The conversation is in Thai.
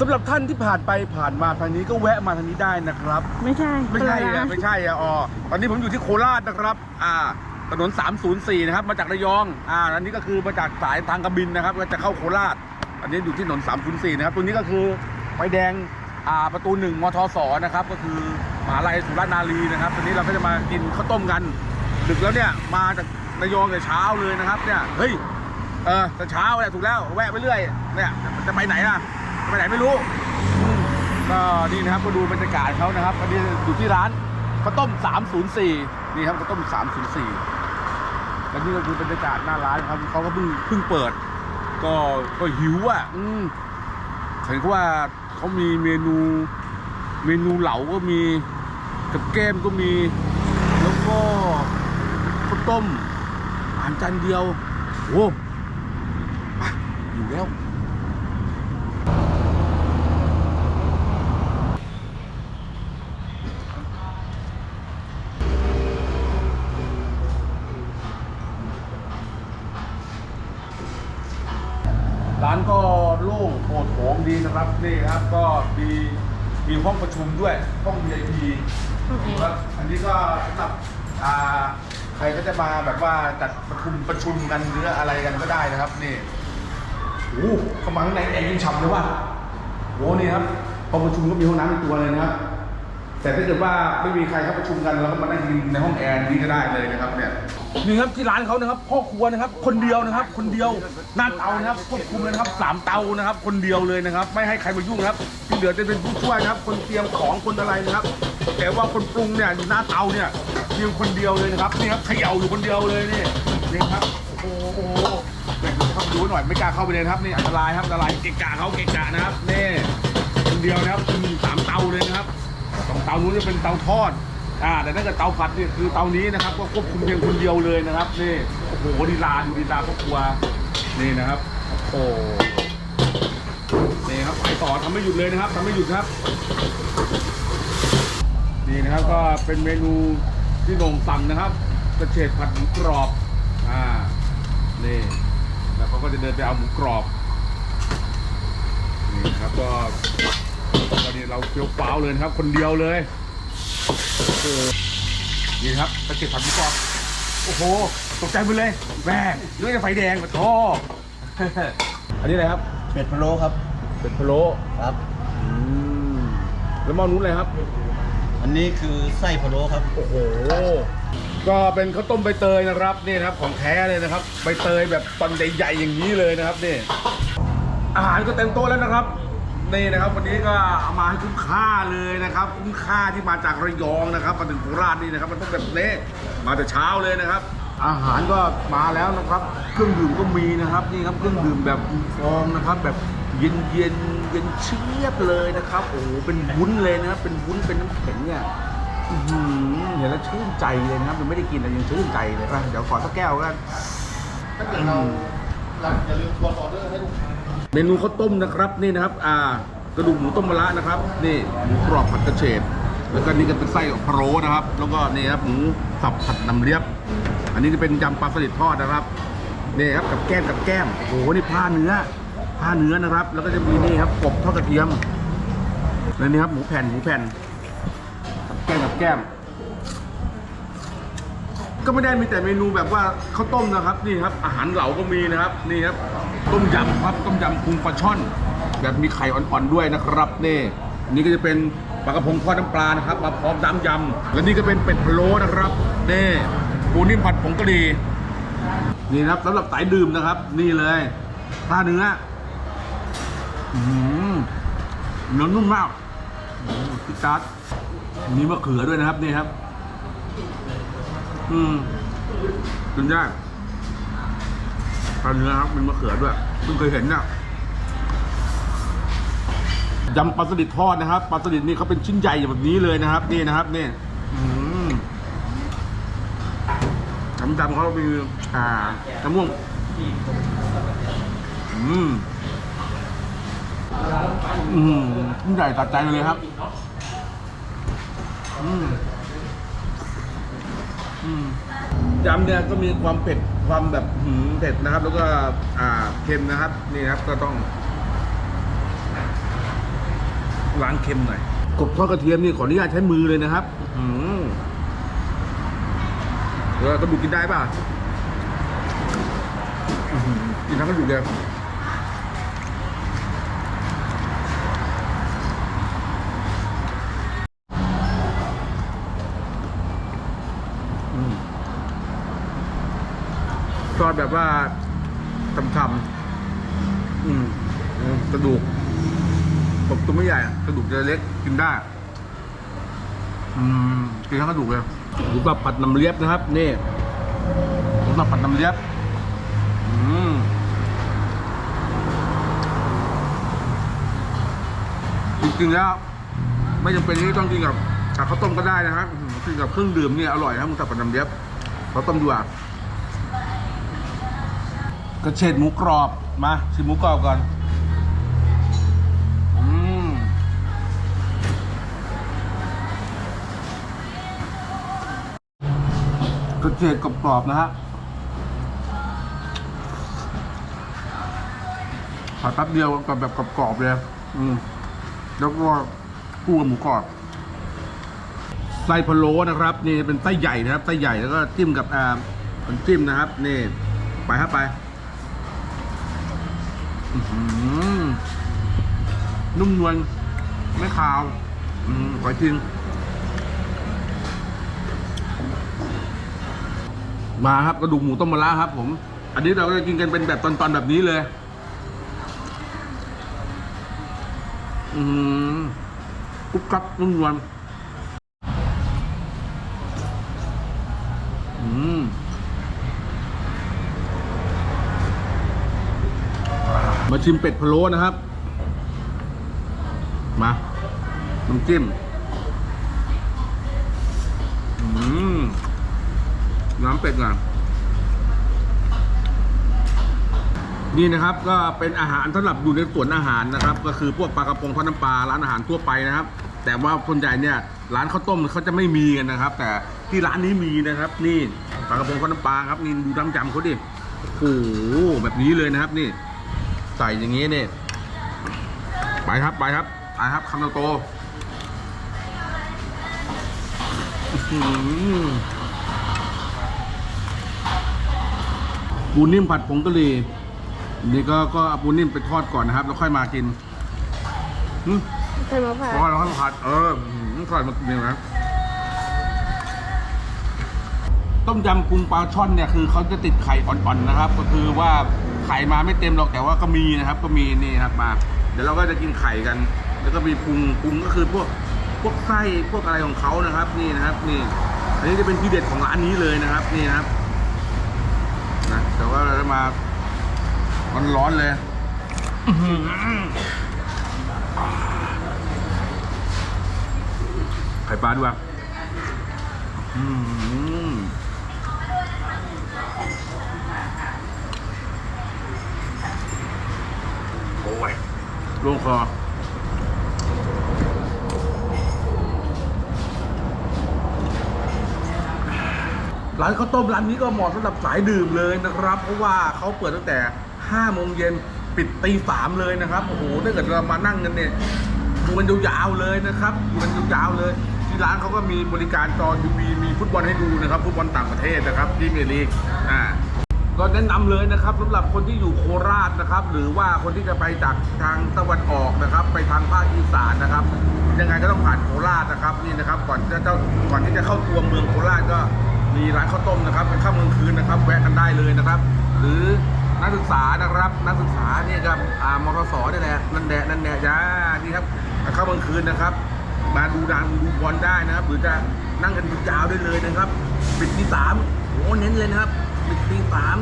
สำหรับท่านที่ผ่านไปผ่านมาทางนี้ก็แวะมาทางนี้ได้นะครับ ไม่ใช่ไม่ใช่คนละอะร้านไม่ใช่อะอ๋อตอนนี้ผมอยู่ที่โคราชนะครับ อ่า ถนน 304 นะครับ มาจากระยอง อ่า อันนี้ก็คือมาจากสายทางกระบินนะครับก็จะเข้าโคราช อันนี้อยู่ที่ถนน 304 นะครับ ตัวนี้ก็คือไฟแดง อ่า ประตูหนึ่งมทสนะครับ ก็คือมหาลัยสุราษฎร์นารีนะครับ ตอนนี้เราก็จะมากินข้าวต้มกัน ดึกแล้วเนี่ย มาจากระยองแต่เช้าเลยนะครับ เนี่ย เฮ้ย เออแต่เช้าเนี่ยถูกแล้ว แวะไปเรื่อย เนี่ย จะไปไหนล่ะจะ ไปไหนไม่รู้อืมก็นี่นะครับก็ดูบรรยากาศเขานะครับอันนี้อยู่ที่ร้านข้าวต้ม 304 นี่ครับข้าวต้ม 304 และนี่ก็คือบรรยากาศหน้าร้านครับเขาก็เพิ่งเพิ่งเปิด ก็ก็หิวอะอืมเห็นเขาว่าเขามีเมนูเมนูเหลาก็มีกับแก้มก็มี แล้วก็ข้าวต้มอาหารจานเดียวโอ้ไปอยู่แล้ว ร้านก็โล่งโปร่งโถงดีนะครับนี่ครับก็มีมีห้องประชุมด้วยห้อง VIP ครับอันนี้ก็สำหรับอ่าใครก็จะมาแบบว่าจัดประชุมประชุมกันหรืออะไรกันก็ได้นะครับนี่โอ้ขมาข้างในแอร์ยิ่งฉ่ำเลยว่ะโอ้นี่ครับห้องประชุมก็มีห้องน้ำในตัวเลยนะครับแต่ถ้าเกิดว่าไม่มีใครเข้าประชุมกันเราก็มานั่งกินในห้องแอร์นี้ก็ได้เลยนะครับเนี่ย นี่ครับที่ร้านเขานะครับพ่อครัวนะครับ คนเดียวนะครับ คนเดียวหน้าเตานะครับควบคุมเลยนะครับสามเตานะครับ คนเดียวเลยนะครับ ไม่ให้ใครมายุ่งนะครับที่เหลือจะเป็นผู้ช่วยนะครับ คนเตรียมของคนอะไรนะครับ แต่ว่าคนปรุงเนี่ยอยู่หน้าเตาเนี่ยเพียงคนเดียวเลยนะครับนี่ครับเขย่าอยู่คนเดียวเลยนี่นี่ครับโอ้โหแบ่งเข้าดูหน่อยไม่กล้าเข้าไปเลยนะครับนี่อันตรายครับอันตรายเกะกะเขาเกะกะนะครับนี่คนเดียวนะครับสามเตาเลยนะครับสองเตานู้นจะเป็นเตาทอด อ่าแต่ถ้าเกิดเตาผัดเนี่ยคือเตานี้นะครับ ก็ควบคุมเพียงคนเดียวเลยนะครับนี่โอ้โหดีลาดูดีลาครอบครัวนี่นะครับโอ้นี่ครับไปต่อทำไม่หยุดเลยนะครับทำไม่หยุดครับ นี่นะครับก็เป็นเมนูที่โหน่งสั่งนะครับกระเฉดผัดหมูกรอบอ่านี่แล้วเขาก็จะเดินไปเอาหมูกรอบนี่นะครับก็ตอนนี้เราเฟี้ยวฟ้าวเลยนะครับ คนเดียวเลย นี่ครับตะเกียบผัดหมูกรอบโอ้โห ตกใจไปเลยแม่เรื่องจะไฟแดงมาโทอันนี้อะไรครับ เป็ดพะโล้ครับ เป็นพะโล้ครับอืมแล้วหม้อนู้นเลยครับ อันนี้คือไส้พะโล้ครับ โอ้โห ก็เป็นข้าวต้มใบเตยนะครับนี่นะครับของแท้เลยนะครับ ใบเตยแบบตอนใหญ่ๆอย่างนี้เลยนะครับนี่ อาหารก็เต็มโต๊ะแล้วนะครับ นี่นะครับวันนี้ก็เอามาให้คุ้มค่าเลยนะครับ คุ้มค่าที่มาจากระยองนะครับมาถึงโคราชนี่นะครับ มันต้องแบบนี้มาแต่เช้าเลยนะครับ อาหารก็มาแล้วนะครับ เครื่องดื่มก็มีนะครับนี่ครับเครื่องดื่มแบบฟองนะครับ แบบเย็นเย็นเย็นเชียบเลยนะครับโอ้โหเป็นวุ้นเลยนะครับเป็นวุ้นเป็นน้ำแข็งเนี่ยอือเห็นแล้วชื่นใจเลยนะครับมันไม่ได้กินแต่ยังชื่นใจเลยอะเดี๋ยวขอสักแก้วกันถ้าเกิดเราเราอย่าลืมทวนออเดอร์ให้ลูกค้า เมนูข้าวต้มนะครับนี่นะครับอ่ากระดูกหมูต้มมะระนะครับ นี่หมูกรอบผัดกระเฉดแล้วก็นี่ก็เป็นไส้พะโล้นะครับ แล้วก็นี่ครับหมูสับผัดน้ำเลียบ อันนี้จะเป็นยำปลาสลิดทอดนะครับนี่ครับกับแก้มกับแก้มโอ้โหนี่ผ้าเนื้อผ้าเนื้อนะครับ แล้วก็จะมีนี่ครับกบทอดกระเทียมแล้วนี่ครับหมูแผ่นหมูแผ่นกับแก้มกับแก้ม ก็ไม่ได้มีแต่เมนูแบบว่าข้าวต้มนะครับ นี่ครับอาหารเหลาก็มีนะครับ นี่ครับ ต้มยำครับต้มยำพุงปลาช่อน แบบมีไข่อ่อนๆด้วยนะครับนี่นี่ก็จะเป็นปลากระพงทอดน้ำปลานะครับมาพร้อมน้ำยำและนี่ก็เป็นเป็ดพะโล้นะครับนี่ปูนิ่มผัดผงกะหรี่นี่ครับสำหรับสายดื่มนะครับ นี่เลยปลาเนื้ออืมเนื้อนุ่มมากพิซซ่ามีมะเขือด้วยนะครับนี่ครับ อืมกินยาก ปลาเนื้อครับมีมะเขือด้วยเพิ่งเคยเห็นเนี่ยยำปลาสลิดทอดนะครับปลาสลิดนี่เขาเป็นชิ้นใหญ่แบบนี้เลยนะครับ นี่นะครับนี่อืมจำจำเขามีอ่าน้ำม่วงอืมอืมชิ้นใหญ่ตัดใจเลยครับ อืมอืม ยำเนี่ยก็มีความเผ็ดความแบบหืมเผ็ดนะครับ แล้วก็อ่าเค็มนะครับนี่นะครับก็ต้องล้างเค็มหน่อยกบทอดกระเทียมนี่ขออนุญาตใช้มือเลยนะครับ อืมเออกระดูกกินได้ป่ะกินทั้งกระดูกเลย ทอดแบบว่าทำๆอืมอืมกระดูกผมตัวไม่ใหญ่อะกระดูกจะเล็กกินได้ อืมกินทั้งกระดูกเลยหมูสับผัดน้ำเลียบนะครับนี่หมูสับผัดน้ำเลียบ อืมจริงๆแล้ว ไม่จำเป็นที่ต้องกินกับกับข้าวต้มก็ได้นะครับกินกับเครื่องดื่มเนี่ยอร่อยนะหมูสับผัดน้ำเลียบข้าวต้มดีกว่า กระเฉดหมูกรอบ มาชิมหมูกรอบก่อนอืมกระเจี๊ยบกรอบๆนะฮะผัดแป๊บเดียวกับแบบกรอบๆเลยอืมแล้วก็คู่กับหมูกรอบไส้พะโล้นะครับ นี่เป็นไส้ใหญ่นะครับไส้ใหญ่แล้วก็จิ้มกับอ่าจิ้มนะครับ นี่ ไปครับไป นุ่มนวลไม่คาว อืมขอจริง มาครับกระดูกหมูต้มมะระครับ ผม อันนี้เราก็จะกินกันเป็นแบบตอนๆแบบนี้เลย อืมกรุบกรับนุ่มนวลอืม มาชิมเป็ดพะโล้นะครับ มาน้ำจิ้มน้ำเป็ดก่อนนี่นะครับก็เป็นอาหารสำหรับอยู่ในส่วนอาหารนะครับ ก็คือพวกปลากระพงทอดน้ำปลาร้านอาหารทั่วไปนะครับ แต่ว่าคนใหญ่เนี่ยร้านข้าวต้มเขาจะไม่มีกันนะครับ แต่ที่ร้านนี้มีนะครับ นี่ปลากระพงทอดน้ำปลาครับนี่ดูน้ำจำเขาดิโอ้โหแบบนี้เลยนะครับนี่ ใส่อย่างนี้เนี่ยไปครับไปครับไปครับคำโตๆอื้อหือปูนิ่มผัดผงกะหรี่นี่ก็ก็เอาปูนิ่มไปทอดก่อนนะครับ แล้วค่อยมากินอืมใส่มะพร้าวทอดแล้วค่อยมาผัด เอออื้อหือทอดมากินนะต้มยำกุ้งปลาช่อนเนี่ยคือเขาจะติดไข่อ่อนๆนะครับ ก็คือว่า ไข่มาไม่เต็มหรอกแต่ว่าก็มีนะครับ ก็มีนี่ครับมา เดี๋ยวเราก็จะกินไข่กัน แล้วก็มีพุงพุงก็คือพวกพวกไส้พวกอะไรของเขานะครับ นี่นะครับ นี่ อันนี้จะเป็นทีเด็ดของร้านนี้เลยนะครับ นี่นะครับนะแต่ว่าเราจะมาร้อนๆเลยอื้อหือไข่ปลาด้วย งคอร้านข้าวต้มร้านนี้ก็เหมาะสำหรับสายดื่มเลยนะครับ เพราะว่าเขาเปิดตั้งแต่5โมงเย็นปิดตีสามเลยนะครับโอ้โหถ้าเกิดเรามานั่งกันเนี่ยดูมันยาวๆเลยนะครับดูมันยาวๆเลย ที่ร้านเขาก็มีบริการจอทีวีมีฟุตบอลให้ดูนะครับฟุตบอลต่างประเทศนะครับที่เมลีกอ่า ก็แนะนำเลยนะครับสำหรับคนที่อยู่โคราชนะครับ หรือว่าคนที่จะไปจากทางตะวันออกนะครับ ไปทางภาคอีสานนะครับ ยังไงก็ต้องผ่านโคราชนะครับนี่นะครับ ก่อนที่จะเจ้าก่อนที่จะเข้าตัวเมืองโคราชก็มีร้านข้าวต้มนะครับเป็นข้าวเมืองคืนนะครับ แวะกันได้เลยนะครับ หรือนักศึกษานะครับ นักศึกษาเนี่ยครับอ่ามทสนี่แหละนั่นแหละนั่นแหละจ้านี่ครับข้าวเมืองคืนนะครับมาดูดังดูบอลได้นะครับ หรือจะนั่งกันยาวได้เลยนะครับปิดที่สามโอ้เน้นเลยนะครับ ปิดที่สาม